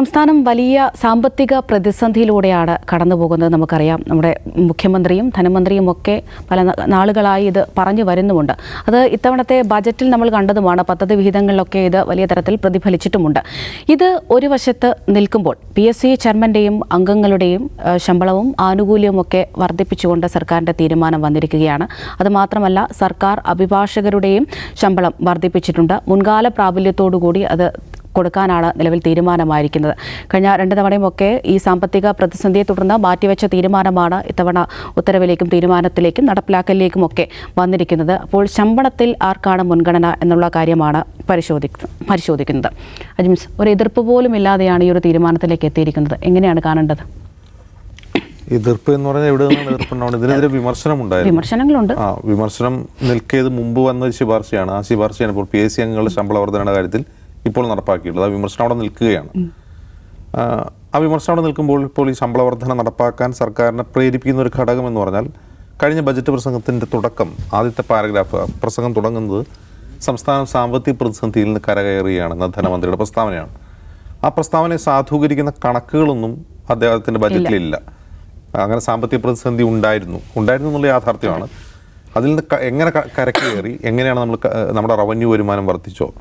സംസ്ഥാനം വലിയ സാമ്പത്തിക പ്രതിസന്ധിയിലൂടെയാണ് കടന്നു പോകുന്നത് നമുക്കറിയാം. നമ്മുടെ മുഖ്യമന്ത്രിയും ധനമന്ത്രിയും ഒക്കെ പല നാളുകളായി ഇത് പറഞ്ഞു വരുന്നുമുണ്ട്. അത് ഇത്തവണത്തെ ബജറ്റിൽ നമ്മൾ കണ്ടതുമാണ്. പദ്ധതി വിഹിതങ്ങളിലൊക്കെ ഇത് വലിയ തരത്തിൽ പ്രതിഫലിച്ചിട്ടുമുണ്ട്. ഇത് ഒരു വശത്ത് നിൽക്കുമ്പോൾ പി എസ് സി ചെയർമാന്റെയും അംഗങ്ങളുടെയും ശമ്പളവും ആനുകൂല്യവും ഒക്കെ വർദ്ധിപ്പിച്ചുകൊണ്ട് സർക്കാരിന്റെ തീരുമാനം വന്നിരിക്കുകയാണ്. അതുമാത്രമല്ല സർക്കാർ അഭിഭാഷകരുടെയും ശമ്പളം വർദ്ധിപ്പിച്ചിട്ടുണ്ട്. മുൻകാല പ്രാബല്യത്തോടുകൂടി അത് കൊടുക്കാനാണ് നിലവിൽ തീരുമാനമായിരിക്കുന്നത്. കഴിഞ്ഞ രണ്ട് തവണയുമൊക്കെ ഈ സാമ്പത്തിക പ്രതിസന്ധിയെ തുടർന്ന് മാറ്റിവെച്ച തീരുമാനമാണ് ഇത്തവണ ഉത്തരവിലേക്കും തീരുമാനത്തിലേക്കും നടപ്പിലാക്കലിലേക്കും ഒക്കെ വന്നിരിക്കുന്നത്. അപ്പോൾ ശമ്പളത്തിൽ ആർക്കാണ് മുൻഗണന എന്നുള്ള കാര്യമാണ് പരിശോധിക്ക പരിശോധിക്കുന്നത്. അജിംസ് ഒരു എതിർപ്പ് പോലും ഇല്ലാതെയാണ് ഈ ഒരു തീരുമാനത്തിലേക്ക് എത്തിയിരിക്കുന്നത്. എങ്ങനെയാണ് കാണേണ്ടത്? എതിർപ്പ് എന്ന് പറഞ്ഞാൽ എവിടെ നിന്നാണ് എതിർപ്പുണ്ടാവുന്നത് ഇതിനെതിരെ വിമർശനം ഉണ്ടായിരുന്നു വിമർശനങ്ങളുണ്ട്. ആ വിമർശനം നിൽക്കിയത് മുമ്പ് വന്ന ഒരു ശുപാർശയാണ്. ആ ശുപാർശയാണ് ഇപ്പോൾ പി എസ് സി അംഗങ്ങളുടെ ശമ്പള വർധനയുടെ കാര്യത്തിൽ ഇപ്പോൾ നടപ്പാക്കിയിട്ടുള്ളത്. ആ വിമർശനം അവിടെ നിൽക്കുകയാണ്. ആ, വിമർശനം അവിടെ നിൽക്കുമ്പോൾ ഇപ്പോൾ ഈ ശമ്പള വർധന നടപ്പാക്കാൻ സർക്കാരിനെ പ്രേരിപ്പിക്കുന്ന ഒരു ഘടകം എന്ന് പറഞ്ഞാൽ കഴിഞ്ഞ ബജറ്റ് പ്രസംഗത്തിന്റെ തുടക്കം ആദ്യത്തെ പാരഗ്രാഫ് പ്രസംഗം തുടങ്ങുന്നത് സംസ്ഥാനം സാമ്പത്തിക പ്രതിസന്ധിയിൽ നിന്ന് കരകയറുകയാണെന്ന ധനമന്ത്രിയുടെ പ്രസ്താവനയാണ്. ആ പ്രസ്താവനയെ സാധൂകരിക്കുന്ന കണക്കുകളൊന്നും അദ്ദേഹത്തിന്റെ ബജറ്റിലില്ല. അങ്ങനെ സാമ്പത്തിക പ്രതിസന്ധി ഉണ്ടായിരുന്നു. ഉണ്ടായിരുന്നു എന്നുള്ള യാഥാർത്ഥ്യമാണ്. അതിൽ നിന്ന് എങ്ങനെ കരക്കേറി കരക്ക് കയറി എങ്ങനെയാണ് നമ്മൾ നമ്മുടെ റവന്യൂ വരുമാനം വർദ്ധിച്ചോ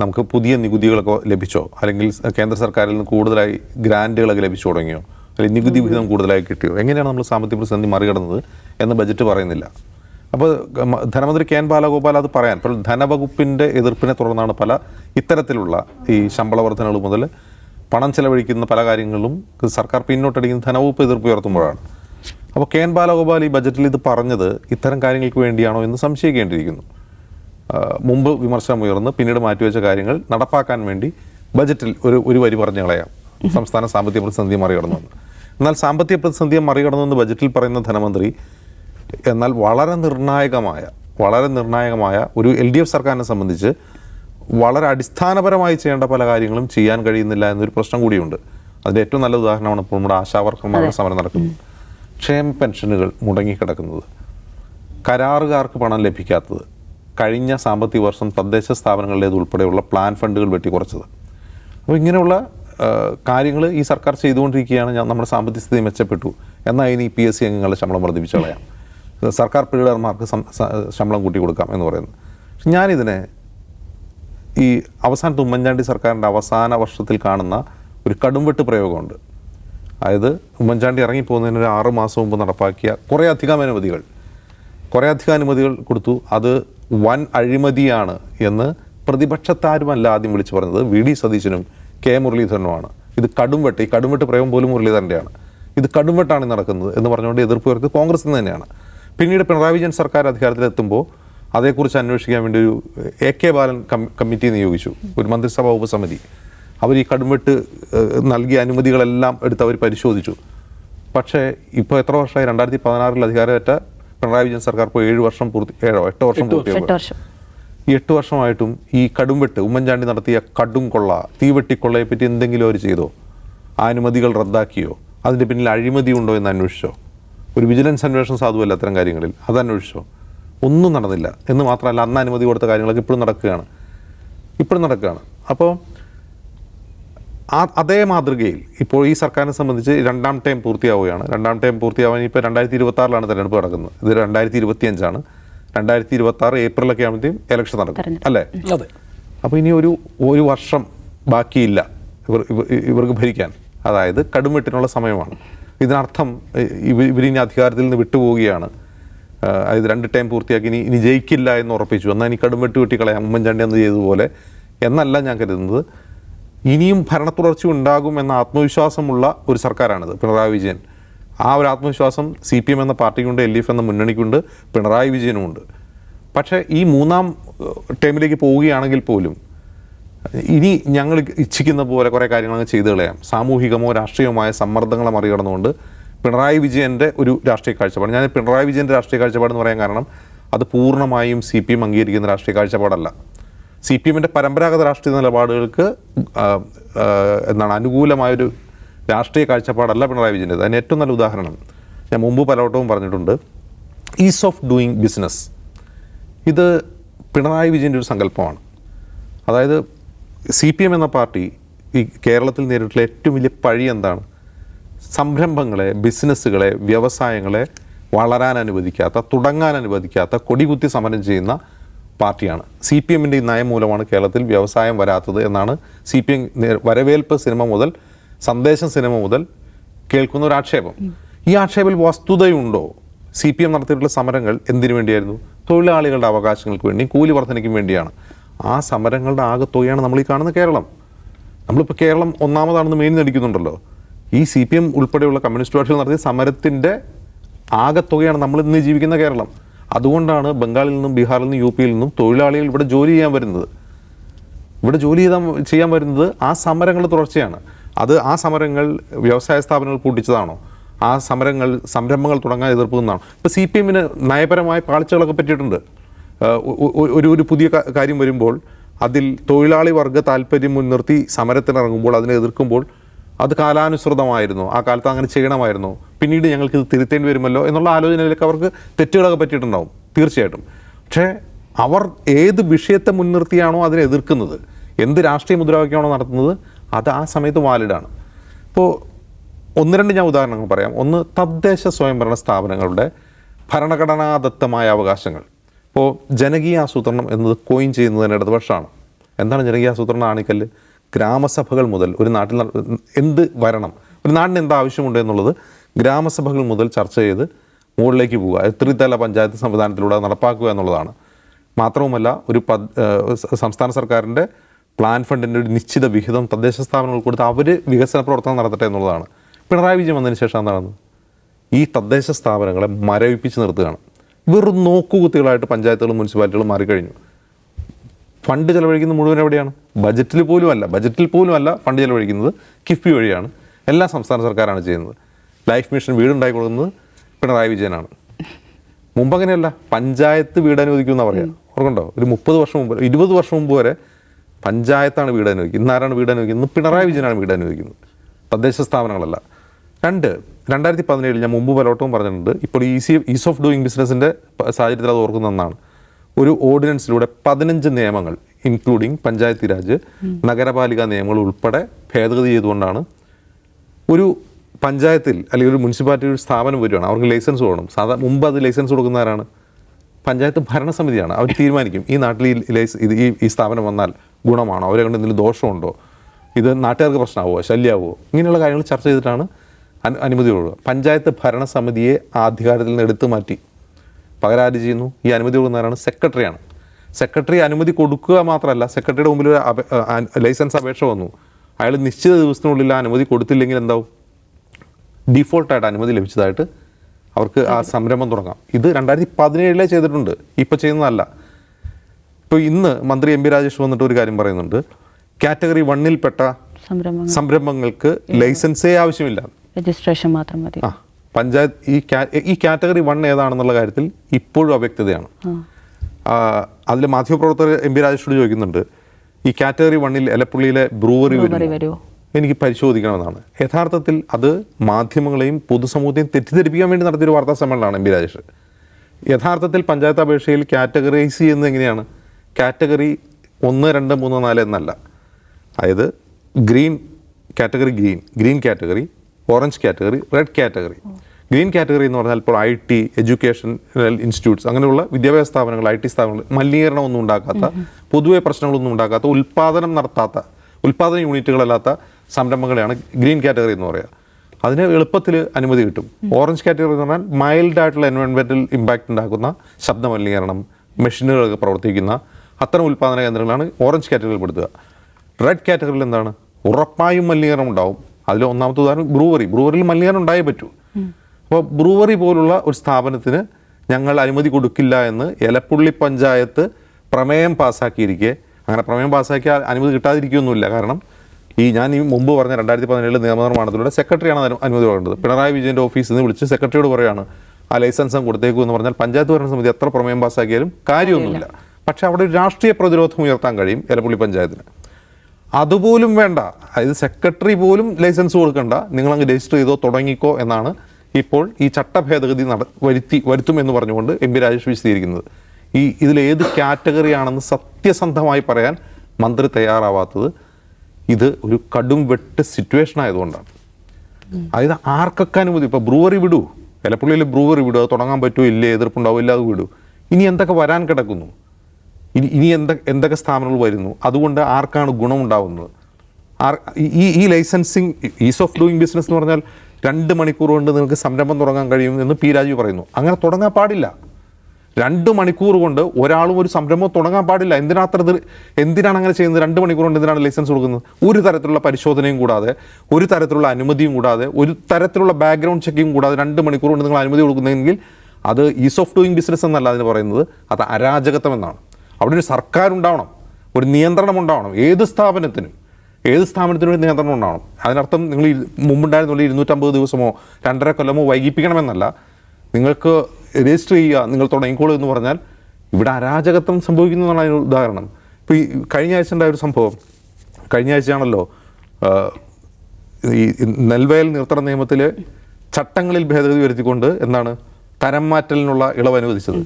നമുക്ക് പുതിയ നികുതികളൊക്കെ ലഭിച്ചോ? അല്ലെങ്കിൽ കേന്ദ്ര സർക്കാരിൽ നിന്ന് കൂടുതലായി ഗ്രാന്റുകളൊക്കെ ലഭിച്ചു തുടങ്ങിയോ? അല്ലെങ്കിൽ നികുതി വിഹിതം കൂടുതലായി കിട്ടിയോ? എങ്ങനെയാണ് നമ്മൾ സാമ്പത്തിക പ്രതിസന്ധി മറികടന്നത് എന്ന് ബജറ്റ് പറയുന്നില്ല. അപ്പോൾ ധനമന്ത്രി കെ എൻ ബാലഗോപാൽ അത് പറയാൻ അപ്പോൾ ധനവകുപ്പിന്റെ എതിർപ്പിനെ തുടർന്നാണ് പല ഇത്തരത്തിലുള്ള ഈ ശമ്പള വർധനകൾ മുതൽ പണം ചെലവഴിക്കുന്ന പല കാര്യങ്ങളിലും സർക്കാർ പിന്നോട്ടടിക്കുന്ന ധനവകുപ്പ് എതിർപ്പ് ഉയർത്തുമ്പോഴാണ്. അപ്പോൾ കെ എൻ ബാലഗോപാൽ ഈ ബജറ്റിൽ ഇത് പറഞ്ഞത് ഇത്തരം കാര്യങ്ങൾക്ക് വേണ്ടിയാണോ എന്ന് സംശയിക്കേണ്ടിയിരിക്കുന്നു. മുമ്പ് വിമർശനം ഉയർന്ന് പിന്നീട് മാറ്റിവെച്ച കാര്യങ്ങൾ നടപ്പാക്കാൻ വേണ്ടി ബജറ്റിൽ ഒരു ഒരു വരി പറഞ്ഞു കളയാം. സംസ്ഥാന സാമ്പത്തിക പ്രതിസന്ധി മറികടന്നു എന്നാൽ സാമ്പത്തിക പ്രതിസന്ധിയെ മറികടന്നെന്ന് ബജറ്റിൽ പറയുന്ന ധനമന്ത്രി എന്നാൽ വളരെ നിർണായകമായ വളരെ നിർണായകമായ ഒരു എൽ ഡി എഫ് സർക്കാരിനെ സംബന്ധിച്ച് വളരെ അടിസ്ഥാനപരമായി ചെയ്യേണ്ട പല കാര്യങ്ങളും ചെയ്യാൻ കഴിയുന്നില്ല എന്നൊരു പ്രശ്നം കൂടിയുണ്ട്. അതിന്റെ ഏറ്റവും നല്ല ഉദാഹരണമാണ് ഇപ്പോൾ നമ്മുടെ ആശാവർക്കർമാരുടെ സമരം നടക്കുന്നത്. ക്ഷേമ പെൻഷനുകൾ മുടങ്ങിക്കിടക്കുന്നത്. കരാറുകാർക്ക് പണം ലഭിക്കാത്തത്. കഴിഞ്ഞ സാമ്പത്തിക വർഷം തദ്ദേശ സ്ഥാപനങ്ങളിലേത് ഉൾപ്പെടെയുള്ള പ്ലാൻ ഫണ്ടുകൾ വെട്ടിക്കുറച്ചത് അപ്പോൾ ഇങ്ങനെയുള്ള കാര്യങ്ങൾ ഈ സർക്കാർ ചെയ്തുകൊണ്ടിരിക്കുകയാണ്. ഞാൻ നമ്മുടെ സാമ്പത്തിക സ്ഥിതി മെച്ചപ്പെട്ടു. എന്നാൽ ഇനി പി എസ് സി അംഗങ്ങളുടെ ശമ്പളം വർദ്ധിപ്പിച്ച് കളയാം. സർക്കാർ പീഡർമാർക്ക് ശമ്പളം കൂട്ടി കൊടുക്കാം എന്ന് പറയുന്നത്. പക്ഷെ ഞാനിതിനെ ഈ അവസാനത്തെ ഉമ്മൻചാണ്ടി സർക്കാരിന്റെ അവസാന വർഷത്തിൽ കാണുന്ന ഒരു കടുംവെട്ട് പ്രയോഗമുണ്ട്. അതായത് ഉമ്മൻചാണ്ടി ഇറങ്ങിപ്പോകുന്നതിന് ഒരു ആറ് മാസം മുമ്പ് നടപ്പാക്കിയ കുറേ അധികം അനുമതികൾ കുറേ അധികം അനുമതികൾ കൊടുത്തു. അത് വൻ അഴിമതിയാണ് എന്ന് പ്രതിപക്ഷത്താരുമല്ല ആദ്യം വിളിച്ചു പറഞ്ഞത്. വി. ഡി. സതീശനും കെ. മുരളീധരനുമാണ്. ഇത് കടുംവെട്ട് ഈ കടുംവെട്ട് പ്രയോഗം പോലും മുരളീധരന്റെയാണ് ഇത് കടുംവെട്ടാണ് നടക്കുന്നത് എന്ന് പറഞ്ഞുകൊണ്ട് എതിർപ്പ് ഉയർത്തി കോൺഗ്രസ് നിന്ന് തന്നെയാണ്. പിന്നീട് പിണറായി വിജയൻ സർക്കാർ അധികാരത്തിലെത്തുമ്പോൾ അതേക്കുറിച്ച് അന്വേഷിക്കാൻ വേണ്ടി ഒരു എ കെ ബാലൻ കമ്മിറ്റി നിയോഗിച്ചു. ഒരു മന്ത്രിസഭാ ഉപസമിതി. അവർ ഈ കടുംവെട്ട് നൽകിയ അനുമതികളെല്ലാം എടുത്ത് അവർ പരിശോധിച്ചു. പക്ഷേ ഇപ്പോൾ എത്ര വർഷമായി? രണ്ടായിരത്തി പതിനാറിൽ അധികാരമേറ്റ പിണറായി വിജയൻ സർക്കാർ ഇപ്പോൾ ഏഴ് വർഷം പൂർത്തി ഏഴോ എട്ടോ വർഷം പൂർത്തി പൂർത്തിയാകും വർഷം. ഈ എട്ട് വർഷമായിട്ടും ഈ കടുംവെട്ട് ഉമ്മൻചാണ്ടി നടത്തിയ കടും കൊള്ള തീവെട്ടിക്കൊള്ളയെ പറ്റി എന്തെങ്കിലും അവർ ചെയ്തോ? അനുമതികൾ റദ്ദാക്കിയോ? അതിന്റെ പിന്നിൽ അഴിമതി ഉണ്ടോ എന്ന് അന്വേഷിച്ചോ? ഒരു വിജിലൻസ് അന്വേഷണം സാധുവല്ല അത്തരം കാര്യങ്ങളിൽ. അത് അന്വേഷിച്ചോ ഒന്നും നടന്നില്ല. എന്ന് മാത്രമല്ല അന്ന് അനുമതി കൊടുത്ത കാര്യങ്ങളൊക്കെ ഇപ്പോഴും നടക്കുകയാണ്. ഇപ്പോഴും നടക്കുകയാണ്. അപ്പോൾ ആ അതേ മാതൃകയിൽ ഇപ്പോൾ ഈ സർക്കാരിനെ സംബന്ധിച്ച് രണ്ടാം ടൈം പൂർത്തിയാവുകയാണ്. രണ്ടാം ടൈം പൂർത്തിയാവാൻ ഇപ്പോൾ രണ്ടായിരത്തി ഇരുപത്തി ആറിലാണ് തെരഞ്ഞെടുപ്പ് നടക്കുന്നത്. ഇത് രണ്ടായിരത്തി ഇരുപത്തി അഞ്ചാണ് രണ്ടായിരത്തി ഇരുപത്തി ആറ് ഏപ്രിലൊക്കെ ആകുമ്പോഴത്തേക്കും ഇലക്ഷൻ നടക്കും അല്ലേ? അതെ. അപ്പോൾ ഇനി ഒരു ഒരു വർഷം ബാക്കിയില്ല ഇവർ ഇവർക്ക് ഭരിക്കാൻ. അതായത് കടുംവെട്ടിനുള്ള സമയമാണ്. ഇതിനർത്ഥം ഇവരിനി അധികാരത്തിൽ നിന്ന് വിട്ടുപോവുകയാണ്. അതായത് രണ്ട് ടൈം പൂർത്തിയാക്കി ഇനി ഇനി ജയിക്കില്ല എന്ന് ഉറപ്പിച്ചു. എന്നാൽ ഇനി കടുംവെട്ട് വെട്ടിക്കളയാം. ഉമ്മൻചാണ്ടി അന്ന് ചെയ്തതുപോലെ. എന്നല്ല ഞാൻ കരുതുന്നത്. ഇനിയും ഭരണ തുടർച്ച ഉണ്ടാകും എന്ന ആത്മവിശ്വാസമുള്ള ഒരു സർക്കാരാണിത്. പിണറായി വിജയൻ. ആ ഒരു ആത്മവിശ്വാസം സി പി എം എന്ന പാർട്ടിക്കുണ്ട് എൽ ഡി എഫ് എന്ന മുന്നണിക്കുണ്ട് പിണറായി വിജയനുമുണ്ട് പക്ഷേ ഈ മൂന്നാം ടൈമിലേക്ക് പോവുകയാണെങ്കിൽ പോലും ഇനി ഞങ്ങൾ ഇച്ഛിക്കുന്ന പോലെ കുറേ കാര്യങ്ങൾ ചെയ്തു കളയാം. സാമൂഹികമോ രാഷ്ട്രീയമായ സമ്മർദ്ദങ്ങളെ മറികടന്നുകൊണ്ട് പിണറായി വിജയന്റെ ഒരു രാഷ്ട്രീയ കാഴ്ചപ്പാട്. ഞാൻ പിണറായി വിജയന്റെ രാഷ്ട്രീയ കാഴ്ചപ്പാട് എന്ന് പറയാൻ കാരണം അത് പൂർണമായും സി പി എം അംഗീകരിക്കുന്ന രാഷ്ട്രീയ കാഴ്ചപ്പാടല്ല. സി പി എമ്മിന്റെ പരമ്പരാഗത രാഷ്ട്രീയ നിലപാടുകൾക്ക് എന്താണ് അനുകൂലമായൊരു രാഷ്ട്രീയ കാഴ്ചപ്പാടല്ല പിണറായി വിജയന്റെ. അതിന് ഏറ്റവും നല്ല ഉദാഹരണം ഞാൻ മുമ്പ് പലവട്ടവും പറഞ്ഞിട്ടുണ്ട്. ഈസ് ഓഫ് ഡൂയിങ് ബിസിനസ് ഇത് പിണറായി വിജയന്റെ ഒരു സങ്കല്പമാണ്. അതായത് സി പി എം എന്ന പാർട്ടി ഈ കേരളത്തിൽ നേരിട്ടുള്ള ഏറ്റവും വലിയ പഴി എന്താണ്? സംരംഭങ്ങളെ ബിസിനസ്സുകളെ വ്യവസായങ്ങളെ വളരാൻ അനുവദിക്കാത്ത തുടങ്ങാൻ അനുവദിക്കാത്ത കൊടികുത്തി സമരം ചെയ്യുന്ന പാർട്ടിയാണ്. സി പി എമ്മിന്റെ ഈ നയം മൂലമാണ് കേരളത്തിൽ വ്യവസായം വരാത്തത് എന്നാണ് C P M Varavelpu cinema മുതൽ സന്ദേശം സിനിമ മുതൽ കേൾക്കുന്ന ഒരു ആക്ഷേപം. ഈ ആക്ഷേപത്തിൽ വസ്തുതയുണ്ടോ? സി പി എം നടത്തിയിട്ടുള്ള സമരങ്ങൾ എന്തിനു വേണ്ടിയായിരുന്നു? തൊഴിലാളികളുടെ അവകാശങ്ങൾക്ക് വേണ്ടി കൂലി വർധനയ്ക്കും വേണ്ടിയാണ്. ആ സമരങ്ങളുടെ ആകെ തുകയാണ് നമ്മൾ ഈ കാണുന്ന കേരളം. നമ്മളിപ്പോൾ കേരളം ഒന്നാമതാണെന്ന് മെയിൻ നടിക്കുന്നുണ്ടല്ലോ. ഈ സി പി എം ഉൾപ്പെടെയുള്ള കമ്മ്യൂണിസ്റ്റ് പാർട്ടികൾ നടത്തിയ സമരത്തിന്റെ ആകത്തുകയാണ് നമ്മൾ ഇന്ന് ജീവിക്കുന്ന കേരളം. അതുകൊണ്ടാണ് ബംഗാളിൽ നിന്നും ബീഹാറിൽ നിന്നും യു പിയിൽ നിന്നും തൊഴിലാളികൾ ഇവിടെ ജോലി ചെയ്യാൻ വരുന്നത്. ഇവിടെ ജോലി ചെയ്താൽ ചെയ്യാൻ വരുന്നത് ആ സമരങ്ങളുടെ തുടർച്ചയാണ്. അത് ആ സമരങ്ങൾ വ്യവസായ സ്ഥാപനങ്ങൾ പൂട്ടിച്ചതാണോ? ആ സമരങ്ങൾ സംരംഭങ്ങൾ തുടങ്ങാൻ എതിർപ്പ് നിന്നാണ് ഇപ്പോൾ സി പി എമ്മിന് നയപരമായ പാളിച്ചകളൊക്കെ പറ്റിയിട്ടുണ്ട് ഒരു ഒരു പുതിയ കാര്യം വരുമ്പോൾ അതിൽ തൊഴിലാളി വർഗ താല്പര്യം മുൻനിർത്തി സമരത്തിനിറങ്ങുമ്പോൾ അതിനെ എതിർക്കുമ്പോൾ അത് കാലാനുസൃതമായിരുന്നു. ആ കാലത്ത് അങ്ങനെ ചെയ്യണമായിരുന്നു. പിന്നീട് ഞങ്ങൾക്ക് തിരുത്തേണ്ടി വരുമല്ലോ എന്നുള്ള ആലോചനയിലേക്ക് അവർക്ക് തെറ്റുകളൊക്കെ പറ്റിയിട്ടുണ്ടാവും തീർച്ചയായിട്ടും. പക്ഷേ അവർ ഏത് വിഷയത്തെ മുൻനിർത്തിയാണോ അതിനെ എതിർക്കുന്നത് എന്ത് രാഷ്ട്രീയ മുദ്രാവാക്യമാണോ നടത്തുന്നത് അത് ആ സമയത്ത് വാലിഡാണ് ഇപ്പോൾ ഒന്ന് രണ്ട് ഞാൻ ഉദാഹരണങ്ങൾ പറയാം. ഒന്ന് തദ്ദേശ സ്വയംഭരണ സ്ഥാപനങ്ങളുടെ ഭരണഘടനാദത്തമായ അവകാശങ്ങൾ. ഇപ്പോൾ ജനകീയ ആസൂത്രണം എന്നത് കോയിൻ ചെയ്യുന്നതിന് ഇടതുപക്ഷമാണ്. എന്താണ് ജനകീയ ആസൂത്രണം ആണിക്കല്ല്? ഗ്രാമസഭകൾ മുതൽ ഒരു നാട്ടിൽ എന്ത് വരണം ഒരു നാടിന് എന്ത് ആവശ്യമുണ്ട് എന്നുള്ളത് ഗ്രാമസഭകൾ മുതൽ ചർച്ച ചെയ്ത് മുകളിലേക്ക് പോവുക. ത്രിതല പഞ്ചായത്ത് സംവിധാനത്തിലൂടെ നടപ്പാക്കുക എന്നുള്ളതാണ്. മാത്രവുമല്ല ഒരു സംസ്ഥാന സർക്കാരിന്റെ പ്ലാൻ ഫണ്ടിന്റെ ഒരു നിശ്ചിത വിഹിതം തദ്ദേശ സ്ഥാപനങ്ങൾ കൊടുത്ത് അവർ വികസന പ്രവർത്തനം നടത്തട്ടെ എന്നുള്ളതാണ്. പിണറായി വിജയൻ വന്നതിന് ശേഷം എന്താണ് ഈ തദ്ദേശ സ്ഥാപനങ്ങളെ മരവിപ്പിച്ച് നിർത്തുകയാണ്. വെറും നോക്കുകുത്തികളായിട്ട് പഞ്ചായത്തുകളും മുനിസിപ്പാലിറ്റികളും മാറിക്കഴിഞ്ഞു. ഫണ്ട് ചെലവഴിക്കുന്നത് മുഴുവൻ എവിടെയാണ്? ബജറ്റിൽ പോലും അല്ല ബജറ്റിൽ പോലും അല്ല ഫണ്ട് ചെലവഴിക്കുന്നത് കിഫ്ബി വഴിയാണ്. എല്ലാ സംസ്ഥാന സർക്കാരാണ് ചെയ്യുന്നത്. ലൈഫ് മിഷൻ വീടുണ്ടാക്കി കൊടുക്കുന്നത് പിണറായി വിജയനാണ്. മുമ്പ് അങ്ങനെയല്ല പഞ്ചായത്ത് വീട് അനുവദിക്കുമെന്നാ പറയാം. ഓർക്കുണ്ടോ? ഒരു മുപ്പത് വർഷം മുമ്പ് ഇരുപത് വർഷം മുമ്പ് വരെ പഞ്ചായത്താണ് വീട് അനുവദിക്കുന്നത്. ഇന്നാരാണ് വീട് അനുവദിക്കുന്നത്? പിണറായി വിജയനാണ് വീട് അനുവദിക്കുന്നത്. തദ്ദേശ സ്ഥാപനങ്ങളല്ല. രണ്ട് രണ്ടായിരത്തി പതിനേഴിൽ ഞാൻ മുമ്പ് പലവട്ടവും പറഞ്ഞിട്ടുണ്ട് ഇപ്പോൾ ഈസി ഈസ് ഓഫ് ഡൂയിങ് ബിസിനസിന്റെ സാഹചര്യത്തിൽ അത് ഓർക്കുന്ന ഒന്നാണ്. ഒരു ഓർഡിനൻസിലൂടെ പതിനഞ്ച് നിയമങ്ങൾ ഇൻക്ലൂഡിങ് പഞ്ചായത്തി രാജ് നഗരപാലിക നിയമങ്ങൾ ഉൾപ്പെടെ ഭേദഗതി ചെയ്തുകൊണ്ടാണ് ഒരു പഞ്ചായത്തിൽ അല്ലെങ്കിൽ ഒരു മുനിസിപ്പാലിറ്റി ഒരു സ്ഥാപനം വരികയാണ്. അവർക്ക് ലൈസൻസ് കൊടുക്കണം. സാധാരണ മുമ്പ് അത് ലൈസൻസ് കൊടുക്കുന്നവരാണ്. പഞ്ചായത്ത് ഭരണസമിതിയാണ്. അവർ തീരുമാനിക്കും ഈ നാട്ടിൽ ഈ ലൈസ് ഇത് ഈ ഈ സ്ഥാപനം വന്നാൽ ഗുണമാണോ? അവരെ കൊണ്ട് എന്തെങ്കിലും ദോഷമുണ്ടോ? ഇത് നാട്ടുകാർക്ക് പ്രശ്നമാവുമോ ശല്യമാവുമോ ഇങ്ങനെയുള്ള കാര്യങ്ങൾ ചർച്ച ചെയ്തിട്ടാണ് അനു- അനുമതി കൊടുക്കുക. പഞ്ചായത്ത് ഭരണസമിതിയെ അധികാരത്തിൽ നിന്ന് എടുത്തു മാറ്റി. പകരം ആര് ചെയ്യുന്നു? ഈ അനുമതി കൊടുക്കുന്നവരാണ് സെക്രട്ടറിയാണ്. സെക്രട്ടറി അനുമതി കൊടുക്കുക മാത്രമല്ല സെക്രട്ടറിയുടെ മുമ്പിൽ ഒരു ലൈസൻസ് അപേക്ഷ വന്നു. അയാൾ നിശ്ചിത ദിവസത്തിനുള്ളിൽ ആ അനുമതി കൊടുത്തില്ലെങ്കിൽ എന്താവും? ഡീഫോൾട്ടായിട്ട് അനുമതി ലഭിച്ചതായിട്ട് അവർക്ക് ആ സംരംഭം തുടങ്ങാം. ഇത് രണ്ടായിരത്തി പതിനേഴിലെ ചെയ്തിട്ടുണ്ട്. ഇപ്പോൾ ചെയ്യുന്നതല്ല. ഇപ്പോൾ ഇന്ന് മന്ത്രി എം പി രാജേഷ് വന്നിട്ട് ഒരു കാര്യം പറയുന്നുണ്ട്. കാറ്റഗറി വണ്ണിൽപ്പെട്ട സംരംഭങ്ങൾ. സംരംഭങ്ങൾക്ക് ലൈസൻസേ ആവശ്യമില്ല. രജിസ്ട്രേഷൻ മാത്രം മതി. ആ പഞ്ചായത്ത് ഈ ഈ കാറ്റഗറി വൺ ഏതാണെന്നുള്ള കാര്യത്തിൽ ഇപ്പോഴും അവ്യക്തതയാണ്. അതിൽ മാധ്യമപ്രവർത്തകർ എം പി രാജേഷോട് ചോദിക്കുന്നുണ്ട്. ഈ കാറ്റഗറി വണ്ണിൽ എലപ്പുള്ളിയിലെ ബ്രൂവറി ബ്രൂവറി വരും വരുമോ? എനിക്ക് പരിശോധിക്കണമെന്നാണ്. യഥാർത്ഥത്തിൽ അത് മാധ്യമങ്ങളെയും പൊതുസമൂഹത്തെയും തെറ്റിദ്ധരിപ്പിക്കാൻ വേണ്ടി നടത്തിയൊരു വാർത്താ സമ്മേളനമാണ് എം പി രാജേഷ്. യഥാർത്ഥത്തിൽ പഞ്ചായത്ത് അപേക്ഷയിൽ കാറ്റഗറൈസ് ചെയ്യുന്നത് എങ്ങനെയാണ്? കാറ്റഗറി ഒന്ന് രണ്ട് മൂന്ന് നാല് എന്നല്ല. അതായത് green category green green category orange category red category. Green category എന്ന് പറഞ്ഞാൽ ഇപ്പോൾ ഐ ടി എഡ്യൂക്കേഷൻ ഇൻസ്റ്റിറ്റ്യൂട്ട്സ് അങ്ങനെയുള്ള വിദ്യാഭ്യാസ സ്ഥാപനങ്ങൾ ഐ ടി സ്ഥാപനങ്ങൾ മലിനീകരണം ഒന്നും ഉണ്ടാക്കാത്ത പൊതുവെ പ്രശ്നങ്ങളൊന്നും ഉണ്ടാക്കാത്ത ഉൽപ്പാദനം നടത്താത്ത ഉൽപ്പാദന യൂണിറ്റുകളല്ലാത്ത സംരംഭങ്ങളെയാണ് ഗ്രീൻ കാറ്റഗറി എന്ന് പറയുക. അതിന് എളുപ്പത്തിൽ അനുമതി കിട്ടും. ഓറഞ്ച് കാറ്റഗറി എന്ന് പറഞ്ഞാൽ മൈൽഡ് ആയിട്ടുള്ള ഇമ്പാക്റ്റ് ഉണ്ടാക്കുന്ന ശബ്ദമലിനീകരണം മെഷീനുകളൊക്കെ പ്രവർത്തിക്കുന്ന അത്തരം ഉൽപ്പാദന കേന്ദ്രങ്ങളാണ് ഓറഞ്ച് കാറ്റഗറിയിൽ പെടുത്തുക. റെഡ് കാറ്റഗറിയിൽ എന്താണ്? ഉറപ്പായും മലിനീകരണം ഉണ്ടാവും. അതിൽ ഒന്നാമത്തെ ഉദാഹരണം ബ്രൂവറി. ബ്രൂവറിയിൽ മലിനീകരണം ഉണ്ടായേ പറ്റൂ. അപ്പോൾ ബ്രൂവറി പോലുള്ള ഒരു സ്ഥാപനത്തിന് ഞങ്ങൾ അനുമതി കൊടുക്കില്ല എന്ന് എലപ്പുള്ളി പഞ്ചായത്ത് പ്രമേയം പാസ്സാക്കിയിരിക്കെ അങ്ങനെ പ്രമേയം പാസ്സാക്കിയാൽ അനുമതി കിട്ടാതിരിക്കുകയൊന്നുമില്ല. കാരണം ഈ ഞാൻ ഈ മുമ്പ് പറഞ്ഞ രണ്ടായിരത്തി പതിനേഴ് നിയമനിർമ്മാണത്തിലൂടെ സെക്രട്ടറിയാണ് അനുമതി വേണ്ടത് പിണറായി വിജയന്റെ ഓഫീസിൽ നിന്ന് വിളിച്ച് സെക്രട്ടറിയോട് പറയുകയാണ് ആ ലൈസൻസും കൊടുത്തേക്കൂ എന്ന് പറഞ്ഞാൽ പഞ്ചായത്ത് ഭരണ സമിതി എത്ര പ്രമേയം പാസ്സാക്കിയാലും കാര്യമൊന്നുമില്ല. പക്ഷെ അവിടെ ഒരു രാഷ്ട്രീയ പ്രതിരോധം ഉയർത്താൻ കഴിയും എലപ്പുള്ളി പഞ്ചായത്തിന്. അതുപോലും വേണ്ട. അതായത് സെക്രട്ടറി പോലും ലൈസൻസ് കൊടുക്കണ്ട. നിങ്ങളങ്ങ് രജിസ്റ്റർ ചെയ്തോ തുടങ്ങിക്കോ എന്നാണ് ഇപ്പോൾ ഈ ചട്ടഭേദഗതി നട വരുത്തി വരുത്തുമെന്ന് പറഞ്ഞുകൊണ്ട് എം പി രാജേഷ് വിശദീകരിക്കുന്നത്. ഈ ഇതിലേത് ഏത് കാറ്റഗറി ആണെന്ന് സത്യസന്ധമായി പറയാൻ മന്ത്രി തയ്യാറാവാത്തത് ഇത് ഒരു കടും വെട്ട് സിറ്റുവേഷൻ ആയതുകൊണ്ടാണ്. അതായത് ആർക്കൊക്കെ അനുമതി? ഇപ്പോൾ ബ്രൂവറി വിടൂ. വിലപ്പുള്ളിയിൽ ബ്രൂവറി വിടൂ. അത് തുടങ്ങാൻ പറ്റുമോ ഇല്ലേ? എതിർപ്പുണ്ടാവും? ഇല്ല അത് വിടൂ. ഇനി എന്തൊക്കെ വരാൻ കിടക്കുന്നു? ഇനി ഇനി എന്ത എന്തൊക്കെ സ്ഥാപനങ്ങൾ വരുന്നു? അതുകൊണ്ട് ആർക്കാണ് ഗുണമുണ്ടാവുന്നത്? ആർ ഈ ഈ licensing ease of doing business എന്ന് പറഞ്ഞാൽ രണ്ട് മണിക്കൂർ കൊണ്ട് നിങ്ങൾക്ക് സംരംഭം തുടങ്ങാൻ കഴിയും എന്ന് പി രാജു പറയുന്നു. അങ്ങനെ തുടങ്ങാൻ പാടില്ല. രണ്ട് മണിക്കൂർ കൊണ്ട് ഒരാളും ഒരു സംരംഭം തുടങ്ങാൻ പാടില്ല. എന്തിനാ അത്ര എന്തിനാണ് അങ്ങനെ ചെയ്യുന്നത്? രണ്ട് മണിക്കൂർ കൊണ്ട് എന്തിനാണ് ലൈസൻസ് കൊടുക്കുന്നത്? ഒരു തരത്തിലുള്ള പരിശോധനയും കൂടാതെ ഒരു തരത്തിലുള്ള അനുമതിയും കൂടാതെ ഒരു തരത്തിലുള്ള ബാക്ക്ഗ്രൗണ്ട് ചെക്കിങ് കൂടാതെ രണ്ട് മണിക്കൂർ കൊണ്ട് നിങ്ങൾ അനുമതി കൊടുക്കുന്നതെങ്കിൽ അത് ഈസ് ഓഫ് ഡൂയിങ് ബിസിനസ് എന്നല്ല അതിന് പറയുന്നത്. അത് അരാജകത്വം എന്നാണ്. അവിടെ ഒരു സർക്കാർ ഉണ്ടാവണം. ഒരു നിയന്ത്രണം ഉണ്ടാവണം. ഏത് സ്ഥാപനത്തിനും ഏത് സ്ഥാപനത്തിനും ഒരു നിയന്ത്രണം ഉണ്ടാവണം. അതിനർത്ഥം നിങ്ങൾ മുമ്പുണ്ടായിരുന്നുള്ള മുമ്പുണ്ടായിരുന്ന ഇരുന്നൂറ്റമ്പത് ദിവസമോ രണ്ടര കൊല്ലമോ വൈകിപ്പിക്കണമെന്നല്ല. നിങ്ങൾക്ക് രജിസ്റ്റർ ചെയ്യുക നിങ്ങൾ തുടങ്ങിക്കോളൂ എന്ന് പറഞ്ഞാൽ ഇവിടെ അരാജകത്വം സംഭവിക്കുന്നു അതിന് ഉദാഹരണം. ഇപ്പോൾ ഈ കഴിഞ്ഞ ആഴ്ച ഉണ്ടായ ഒരു സംഭവം. കഴിഞ്ഞ ആഴ്ചയാണല്ലോ ഈ നെൽവയൽ നിർത്തണ നിയമത്തിൽ ചട്ടങ്ങളിൽ ഭേദഗതി വരുത്തിക്കൊണ്ട് എന്താണ് തരം മാറ്റലിനുള്ള ഇളവ് അനുവദിച്ചത്.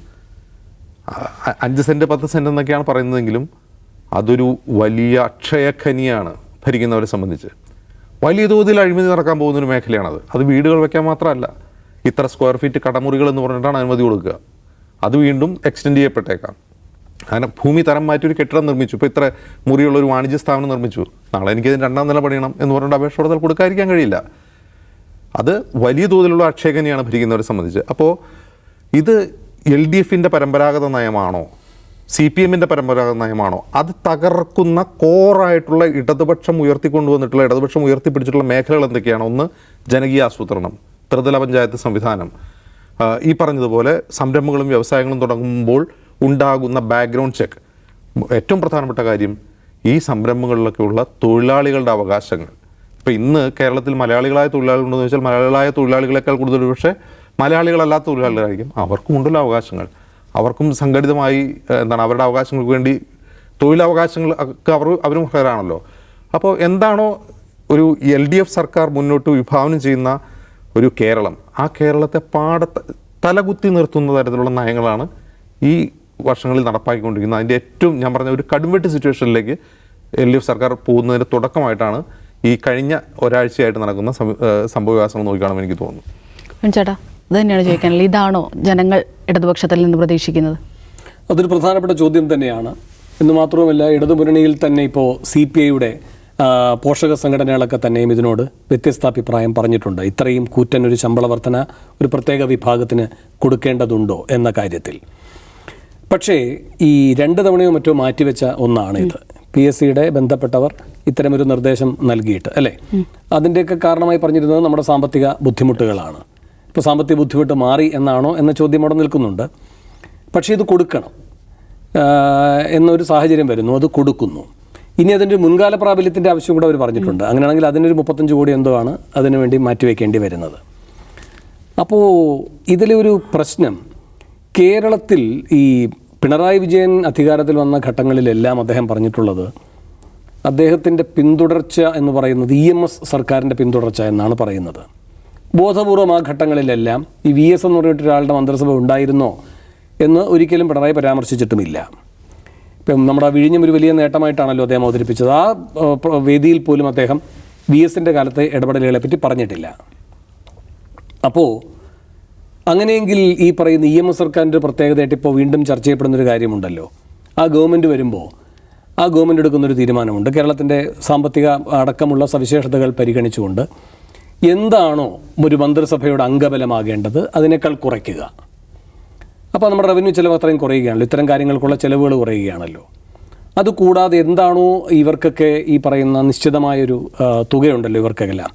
അഞ്ച് സെന്റ് പത്ത് സെന്റ് എന്നൊക്കെയാണ് പറയുന്നതെങ്കിലും അതൊരു വലിയ അക്ഷയഖനിയാണ് ഭരിക്കുന്നവരെ സംബന്ധിച്ച്. വലിയ തോതിൽ അഴിമതി നടക്കാൻ പോകുന്ന ഒരു മേഖലയാണത്. അത് വീടുകൾ വയ്ക്കാൻ മാത്രമല്ല ഇത്ര സ്ക്വയർ ഫീറ്റ് കടമുറികൾ എന്ന് പറഞ്ഞിട്ടാണ് അനുമതി കൊടുക്കുക. അത് വീണ്ടും എക്സ്റ്റെൻഡ് ചെയ്യപ്പെട്ടേക്കാം. അങ്ങനെ ഭൂമി തരം മാറ്റി ഒരു കെട്ടിടം നിർമ്മിച്ചു. ഇപ്പോൾ ഇത്ര മുറിയുള്ള ഒരു വാണിജ്യ സ്ഥാപനം നിർമ്മിച്ചു. നാളെ എനിക്കതിന് രണ്ടാം നില പണിയണം എന്ന് പറഞ്ഞിട്ട് അപേക്ഷ കൊടുത്താൽ കൊടുക്കാതിരിക്കാൻ കഴിയില്ല. അത് വലിയ തോതിലുള്ള അക്ഷയഖനിയാണ് ഭരിക്കുന്നവരെ സംബന്ധിച്ച്. അപ്പോൾ ഇത് എൽ ഡി എഫിന്റെ പരമ്പരാഗത നയമാണോ? സി പി എമ്മിന്റെ പരമ്പരാഗത നയമാണോ? അത് തകർക്കുന്ന കോറായിട്ടുള്ള ഇടതുപക്ഷം ഉയർത്തിക്കൊണ്ടുവന്നിട്ടുള്ള ഇടതുപക്ഷം ഉയർത്തിപ്പിടിച്ചിട്ടുള്ള മേഖലകൾ എന്തൊക്കെയാണ്? ഒന്ന് ജനകീയ ആസൂത്രണം. ത്രിതല പഞ്ചായത്ത് സംവിധാനം. ഈ പറഞ്ഞതുപോലെ സംരംഭങ്ങളും വ്യവസായങ്ങളും തുടങ്ങുമ്പോൾ ഉണ്ടാകുന്ന ബാക്ക്ഗ്രൗണ്ട് ചെക്ക് ഏറ്റവും പ്രധാനപ്പെട്ട കാര്യം ഈ സംരംഭങ്ങളിലൊക്കെയുള്ള തൊഴിലാളികളുടെ അവകാശങ്ങൾ. ഇപ്പോൾ ഇന്ന് കേരളത്തിൽ മലയാളികളായ തൊഴിലാളികളുണ്ടെന്ന് വെച്ചാൽ മലയാളികളായ തൊഴിലാളികളെക്കാൾ കൂടുതൽ പക്ഷേ മലയാളികളല്ലാത്ത തൊഴിലാളികളായിരിക്കും. അവർക്കും ഉണ്ടല്ലോ അവകാശങ്ങൾ. അവർക്കും സംഘടിതമായി എന്താണ് അവരുടെ അവകാശങ്ങൾക്ക് വേണ്ടി തൊഴിലവകാശങ്ങൾ ഒക്കെ അവർ അവരും ഹെയറാണല്ലോ അപ്പോൾ എന്താണോ ഒരു എൽ ഡി എഫ് സർക്കാർ മുന്നോട്ട് വിഭാവനം ചെയ്യുന്ന ഒരു കേരളം. ആ കേരളത്തെ പാട തലകുത്തി നിർത്തുന്ന തരത്തിലുള്ള നയങ്ങളാണ് ഈ വർഷങ്ങളിൽ നടപ്പാക്കിക്കൊണ്ടിരിക്കുന്നത്. അതിന്റെ ഏറ്റവും ഞാൻ പറഞ്ഞ ഒരു കടുംവെട്ട് സിറ്റുവേഷനിലേക്ക് എൽ ഡി എഫ് സർക്കാർ പോകുന്നതിന്റെ തുടക്കമായിട്ടാണ് ഈ കഴിഞ്ഞ ഒരാഴ്ചയായിട്ട് നടക്കുന്ന സംഭവ വികാസങ്ങൾ സംഭവവികാസങ്ങൾ നോക്കിക്കാണുമ്പോൾ എനിക്ക് തോന്നുന്നു ചേട്ടാ ഇത് തന്നെയാണ് ചോദിക്കാനുള്ളത്. ഇതാണോ ജനങ്ങൾ ഇടതുപക്ഷത്തിൽ നിന്ന് പ്രതീക്ഷിക്കുന്നത്? അതൊരു പ്രധാനപ്പെട്ട ചോദ്യം തന്നെയാണ്. എന്ന് മാത്രവുമല്ല ഇടതുമുന്നണിയിൽ തന്നെ ഇപ്പോൾ സി പി ഐയുടെ പോഷക സംഘടനകളൊക്കെ തന്നെയും ഇതിനോട് വ്യത്യസ്ത അഭിപ്രായം പറഞ്ഞിട്ടുണ്ട്. ഇത്രയും കൂറ്റൻ ഒരു ശമ്പള വർധന ഒരു പ്രത്യേക വിഭാഗത്തിന് കൊടുക്കേണ്ടതുണ്ടോ എന്ന കാര്യത്തിൽ. പക്ഷേ ഈ രണ്ട് തവണയോ മറ്റോ മാറ്റിവെച്ച ഒന്നാണ് ഇത്. പി എസ് സിയുടെ ബന്ധപ്പെട്ടവർ ഇത്തരമൊരു നിർദ്ദേശം നൽകിയിട്ട് അല്ലേ? അതിന്റെയൊക്കെ കാരണമായി പറഞ്ഞിരുന്നത് നമ്മുടെ സാമ്പത്തിക ബുദ്ധിമുട്ടുകളാണ്. ഇപ്പോൾ സാമ്പത്തിക ബുദ്ധിമുട്ട് മാറി എന്നാണോ എന്ന ചോദ്യം അവിടെ നിൽക്കുന്നുണ്ട്. പക്ഷേ ഇത് കൊടുക്കണം. എന്നൊരു സാഹചര്യം വരുന്നു. അത് കൊടുക്കുന്നു. ഇനി അതിന്റെ മുൻകാല പ്രാബല്യത്തിന്റെ ആവശ്യം കൂടെ അവർ പറഞ്ഞിട്ടുണ്ട്. അങ്ങനെയാണെങ്കിൽ അതിനൊരു മുപ്പത്തഞ്ച് കോടി എന്തോ ആണ് അതിനുവേണ്ടി മാറ്റിവെക്കേണ്ടി വരുന്നത്. അപ്പോൾ ഇതിലെ ഒരു പ്രശ്നം കേരളത്തിൽ ഈ പിണറായി വിജയൻ അധികാരത്തിൽ വന്ന ഘട്ടങ്ങളിലെല്ലാം അദ്ദേഹം പറഞ്ഞിട്ടുള്ളത് അദ്ദേഹത്തിന്റെ പിന്തുടർച്ച എന്ന് പറയുന്നത് ഇ എം എസ് സർക്കാരിന്റെ പിന്തുടർച്ച എന്നാണ് പറയുന്നത്. ബോധപൂർവം ആ ഘട്ടങ്ങളിലെല്ലാം ഈ വി എസ് എന്ന് പറഞ്ഞിട്ട് ഒരാളുടെ മന്ത്രിസഭ ഉണ്ടായിരുന്നോ എന്ന് ഒരിക്കലും പിണറായി പരാമർശിച്ചിട്ടുമില്ല. ഇപ്പം നമ്മുടെ വിഴിഞ്ഞം ഒരു വലിയ നേട്ടമായിട്ടാണല്ലോ അദ്ദേഹം അവതരിപ്പിച്ചത്. ആ വേദിയിൽ പോലും അദ്ദേഹം വി എസിന്റെ കാലത്തെ ഇടപെടലുകളെ പറ്റി പറഞ്ഞിട്ടില്ല. അപ്പോൾ അങ്ങനെയെങ്കിൽ ഈ പറയുന്ന ഇ എം എസ് സർക്കാരിന്റെ പ്രത്യേകതയായിട്ട് ഇപ്പോൾ വീണ്ടും ചർച്ച ചെയ്യപ്പെടുന്ന ഒരു കാര്യമുണ്ടല്ലോ. ആ ഗവൺമെന്റ് വരുമ്പോൾ ആ ഗവൺമെന്റ് എടുക്കുന്നൊരു തീരുമാനമുണ്ട്. കേരളത്തിന്റെ സാമ്പത്തിക അടക്കമുള്ള സവിശേഷതകൾ പരിഗണിച്ചുകൊണ്ട്. എന്താണോ ഒരു മന്ത്രിസഭയുടെ അംഗബലമാകേണ്ടത് അതിനേക്കാൾ കുറയ്ക്കുക. അപ്പോൾ നമ്മുടെ റവന്യൂ ചിലവ് അത്രയും കുറയുകയാണല്ലോ. ഇത്തരം കാര്യങ്ങൾക്കുള്ള ചിലവുകൾ കുറയുകയാണല്ലോ. അതുകൂടാതെ എന്താണോ ഇവർക്കൊക്കെ ഈ പറയുന്ന നിശ്ചിതമായൊരു തുകയുണ്ടല്ലോ ഇവർക്കെല്ലാം.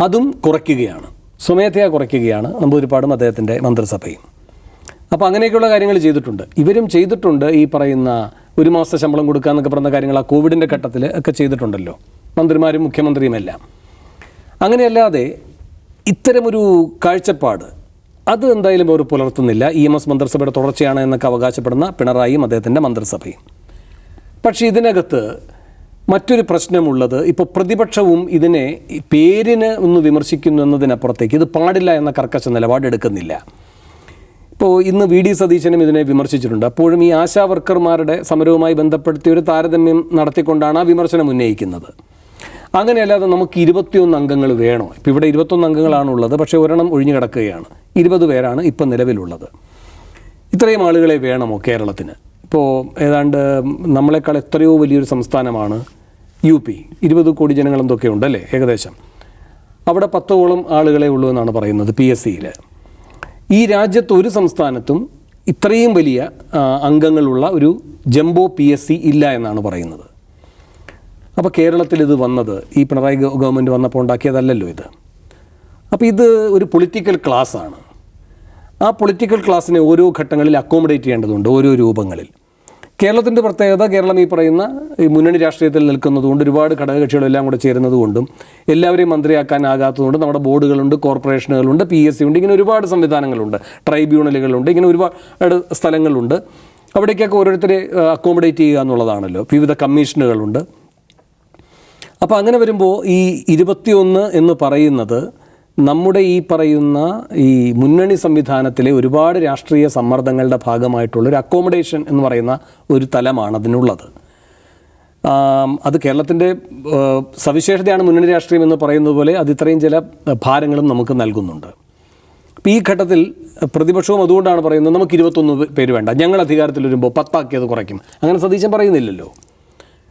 അതും കുറയ്ക്കുകയാണ്. സ്വമേധയാ കുറയ്ക്കുകയാണ്. നമ്പൂതിരിപ്പാടും അദ്ദേഹത്തിന്റെ മന്ത്രിസഭയും. അപ്പോൾ അങ്ങനെയൊക്കെയുള്ള കാര്യങ്ങൾ ചെയ്തിട്ടുണ്ട്. ഇവരും ചെയ്തിട്ടുണ്ട് ഈ പറയുന്ന ഒരു മാസത്തെ ശമ്പളം കൊടുക്കുക എന്നൊക്കെ പറയുന്ന കാര്യങ്ങൾ ആ കോവിഡിന്റെ ഘട്ടത്തിൽ ഒക്കെ ചെയ്തിട്ടുണ്ടല്ലോ. മന്ത്രിമാരും മുഖ്യമന്ത്രിയുമെല്ലാം അങ്ങനെയല്ലാതെ ഇത്തരമൊരു കാഴ്ചപ്പാട് അത് എന്തായാലും അവർ പുലർത്തുന്നില്ല. ഇ എം എസ് മന്ത്രിസഭയുടെ തുടർച്ചയാണ് എന്നൊക്കെ അവകാശപ്പെടുന്ന പിണറായിയും അദ്ദേഹത്തിന്റെ മന്ത്രിസഭയും. പക്ഷേ ഇതിനകത്ത് മറ്റൊരു പ്രശ്നമുള്ളത് ഇപ്പോൾ പ്രതിപക്ഷവും ഇതിനെ പേരിന് ഒന്ന് വിമർശിക്കുന്നു എന്നതിനപ്പുറത്തേക്ക് ഇത് പാടില്ല എന്ന കർക്കശ നിലപാടെടുക്കുന്നില്ല. ഇപ്പോൾ ഇന്ന് വി ഡി സതീശനും ഇതിനെ വിമർശിച്ചിട്ടുണ്ട്. അപ്പോഴും ഈ ആശാ വർക്കർമാരുടെ സമരവുമായി ബന്ധപ്പെടുത്തി ഒരു താരതമ്യം നടത്തിക്കൊണ്ടാണ് ആ വിമർശനം ഉന്നയിക്കുന്നത്. അങ്ങനെയല്ലാതെ നമുക്ക് ഇരുപത്തിയൊന്ന് അംഗങ്ങൾ വേണോ? ഇപ്പോൾ ഇവിടെ ഇരുപത്തൊന്ന് അംഗങ്ങളാണുള്ളത് പക്ഷേ ഒരെണ്ണം ഒഴിഞ്ഞു കിടക്കുകയാണ്. ഇരുപത് പേരാണ് ഇപ്പം നിലവിലുള്ളത്. ഇത്രയും ആളുകളെ വേണമോ കേരളത്തിന്? ഇപ്പോൾ ഏതാണ്ട് നമ്മളെക്കാൾ എത്രയോ വലിയൊരു സംസ്ഥാനമാണ് യു പി. ഇരുപത് കോടി ജനങ്ങൾ എന്തൊക്കെ ഉണ്ടല്ലേ ഏകദേശം? അവിടെ പത്തോളം ആളുകളെ ഉള്ളൂ എന്നാണ് പറയുന്നത് പി എസ് സിയിൽ ഈ രാജ്യത്ത് ഒരു സംസ്ഥാനത്തും ഇത്രയും വലിയ അംഗങ്ങളുള്ള ഒരു ജംബോ പി എസ് സി ഇല്ല എന്നാണ് പറയുന്നത്. അപ്പോൾ കേരളത്തിൽ ഇത് വന്നത് ഈ പിണറായി ഗവൺമെന്റ് വന്നപ്പോൾ ഉണ്ടാക്കിയതല്ലല്ലോ ഇത്. അപ്പോൾ ഇത് ഒരു പൊളിറ്റിക്കൽ ക്ലാസ് ആണ്. ആ പൊളിറ്റിക്കൽ ക്ലാസ്സിനെ ഓരോ ഘട്ടങ്ങളിൽ അക്കോമഡേറ്റ് ചെയ്യേണ്ടതുണ്ട് ഓരോ രൂപങ്ങളിൽ. കേരളത്തിന്റെ പ്രത്യേകത കേരളം ഈ പറയുന്ന ഈ മുന്നണി രാഷ്ട്രീയത്തിൽ നിൽക്കുന്നതുകൊണ്ട് ഒരുപാട് ഘടകകക്ഷികളെല്ലാം കൂടെ ചേരുന്നതുകൊണ്ടും എല്ലാവരെയും മന്ത്രിയാക്കാനാകാത്തതുകൊണ്ട് നമ്മുടെ ബോർഡുകളുണ്ട് കോർപ്പറേഷനുകളുണ്ട് പി എസ് സി ഉണ്ട് ഇങ്ങനെ ഒരുപാട് സംവിധാനങ്ങളുണ്ട്. ട്രൈബ്യൂണലുകളുണ്ട് ഇങ്ങനെ ഒരുപാട് സ്ഥലങ്ങളുണ്ട്. അവിടേക്കൊക്കെ ഓരോരുത്തരെ അക്കോമഡേറ്റ് ചെയ്യുക എന്നുള്ളതാണല്ലോ. വിവിധ കമ്മീഷനുകളുണ്ട്. അപ്പോൾ അങ്ങനെ വരുമ്പോൾ ഈ ഇരുപത്തിയൊന്ന് എന്ന് പറയുന്നത് നമ്മുടെ ഈ പറയുന്ന ഈ മുന്നണി സംവിധാനത്തിലെ ഒരുപാട് രാഷ്ട്രീയ സമ്മർദ്ദങ്ങളുടെ ഭാഗമായിട്ടുള്ള ഒരു അക്കോമഡേഷൻ എന്ന് പറയുന്ന ഒരു തലമാണ് അതിനുള്ളത്. അത് കേരളത്തിന്റെ സവിശേഷതയാണ് മുന്നണി രാഷ്ട്രീയം എന്ന് പറയുന്നത് പോലെ അത് ഇത്രയും ചില ഭാരങ്ങളും നമുക്ക് നൽകുന്നുണ്ട്. അപ്പോൾ ഈ ഘട്ടത്തിൽ പ്രതിപക്ഷവും അതുകൊണ്ടാണ് പറയുന്നത് നമുക്ക് ഇരുപത്തൊന്ന് പേര് വേണ്ട. ഞങ്ങൾ അധികാരത്തിൽ വരുമ്പോൾ പത്താക്കിയത് കുറയ്ക്കും. അങ്ങനെ സതീശൻ പറയുന്നില്ലല്ലോ.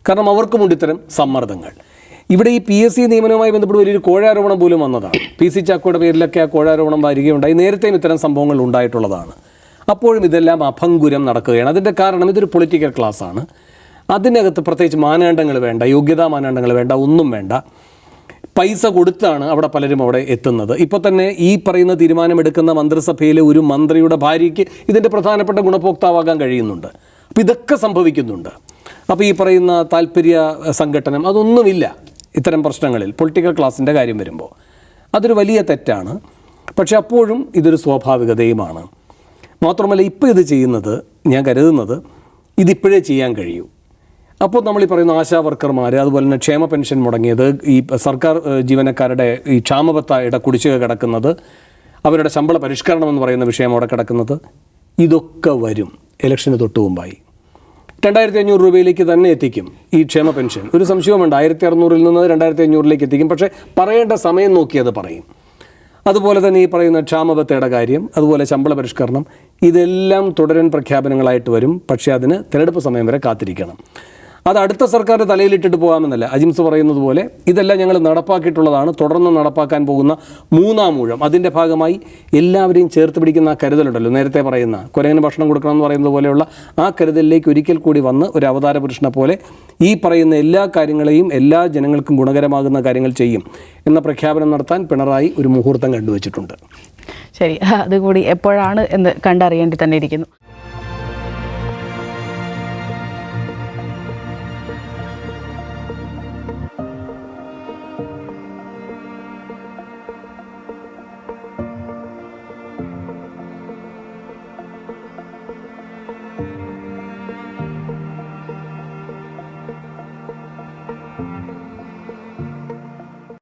കാരണം അവർക്കുമുണ്ട് ഇത്തരം സമ്മർദ്ദങ്ങൾ. ഇവിടെ ഈ പി എസ് സി നിയമനവുമായി ബന്ധപ്പെട്ട് വലിയൊരു കോഴാരോപണം പോലും വന്നതാണ്. പി സി ചാക്കോയുടെ പേരിലൊക്കെ ആ കോഴാരോപണം വരികയുണ്ടായി. നേരത്തെയും ഇത്തരം സംഭവങ്ങൾ ഉണ്ടായിട്ടുള്ളതാണ്. അപ്പോഴും ഇതെല്ലാം അഭംഗുരം നടക്കുകയാണ്. അതിന്റെ കാരണം ഇതൊരു പൊളിറ്റിക്കൽ ക്ലാസ് ആണ്. അതിനകത്ത് പ്രത്യേകിച്ച് മാനദണ്ഡങ്ങൾ വേണ്ട യോഗ്യതാ മാനദണ്ഡങ്ങൾ വേണ്ട ഒന്നും വേണ്ട. പൈസ കൊടുത്താണ് അവിടെ പലരും അവിടെ എത്തുന്നത്. ഇപ്പോൾ തന്നെ ഈ പറയുന്ന തീരുമാനമെടുക്കുന്ന മന്ത്രിസഭയിലെ ഒരു മന്ത്രിയുടെ ഭാര്യയ്ക്ക് ഇതിന്റെ പ്രധാനപ്പെട്ട ഗുണഭോക്താവാകാൻ കഴിയുന്നുണ്ട്. അപ്പോൾ ഇതൊക്കെ സംഭവിക്കുന്നുണ്ട്. അപ്പോൾ ഈ പറയുന്ന താല്പര്യ സംഘടനം അതൊന്നുമില്ല. ഇത്തരം പ്രശ്നങ്ങളിൽ പൊളിറ്റിക്കൽ ക്ലാസിന്റെ കാര്യം വരുമ്പോൾ അതൊരു വലിയ തെറ്റാണ്. പക്ഷെ അപ്പോഴും ഇതൊരു സ്വാഭാവികതയുമാണ്. മാത്രമല്ല ഇപ്പോൾ ഇത് ചെയ്യുന്നത് ഞാൻ കരുതുന്നത് ഇതിപ്പോഴേ ചെയ്യാൻ കഴിയൂ. അപ്പോൾ നമ്മൾ ഈ പറയുന്ന ആശാ വർക്കർമാർ അതുപോലെ തന്നെ ക്ഷേമ പെൻഷൻ മുടങ്ങിയത് ഈ സർക്കാർ ജീവനക്കാരുടെ ഈ ക്ഷാമബത്തായുടെ കുടിശ്ശിക കിടക്കുന്നത് അവരുടെ ശമ്പള പരിഷ്കരണം എന്ന് പറയുന്ന വിഷയം അവിടെ കിടക്കുന്നത് ഇതൊക്കെ വരും. ഇലക്ഷന് തൊട്ടു മുമ്പായി. രണ്ടായിരത്തി അഞ്ഞൂറ് രൂപയിലേക്ക് തന്നെ എത്തിക്കും ഈ ക്ഷേമ പെൻഷൻ. ഒരു സംശയവുമുണ്ട്. ആയിരത്തി അറുന്നൂറിൽ നിന്ന് രണ്ടായിരത്തി അഞ്ഞൂറിലേക്ക് എത്തിക്കും. പക്ഷേ പറയേണ്ട സമയം നോക്കി അത് പറയും. അതുപോലെ തന്നെ ഈ പറയുന്ന ക്ഷാമബത്തയുടെ കാര്യം അതുപോലെ ശമ്പള പരിഷ്കരണം ഇതെല്ലാം തുടരൻ പ്രഖ്യാപനങ്ങളായിട്ട് വരും. പക്ഷേ അതിന് തിരഞ്ഞെടുപ്പ് സമയം വരെ കാത്തിരിക്കണം. അത് അടുത്ത സർക്കാരിന്റെ തലയിലിട്ടിട്ട് പോകാമെന്നല്ല. അജിംസ് പറയുന്നത് പോലെ ഇതെല്ലാം ഞങ്ങൾ നടപ്പാക്കിയിട്ടുള്ളതാണ്. തുടർന്ന് നടപ്പാക്കാൻ പോകുന്ന മൂന്നാം ഊഴം. അതിന്റെ ഭാഗമായി എല്ലാവരെയും ചേർത്ത് പിടിക്കുന്ന ആ കരുതലുണ്ടല്ലോ. നേരത്തെ പറയുന്ന കുരങ്ങന് ഭക്ഷണം കൊടുക്കണം എന്ന് പറയുന്നത് പോലെയുള്ള ആ കരുതലിലേക്ക് ഒരിക്കൽ കൂടി വന്ന് ഒരു അവതാര പുരുഷനെ പോലെ ഈ പറയുന്ന എല്ലാ കാര്യങ്ങളെയും എല്ലാ ജനങ്ങൾക്കും ഗുണകരമാകുന്ന കാര്യങ്ങൾ ചെയ്യും എന്ന പ്രഖ്യാപനം നടത്താൻ പിണറായി ഒരു മുഹൂർത്തം കണ്ടുവച്ചിട്ടുണ്ട്. ശരി. അതുകൂടി എപ്പോഴാണ് എന്ന് കണ്ടറിയേണ്ടി തന്നെ ഇരിക്കുന്നു.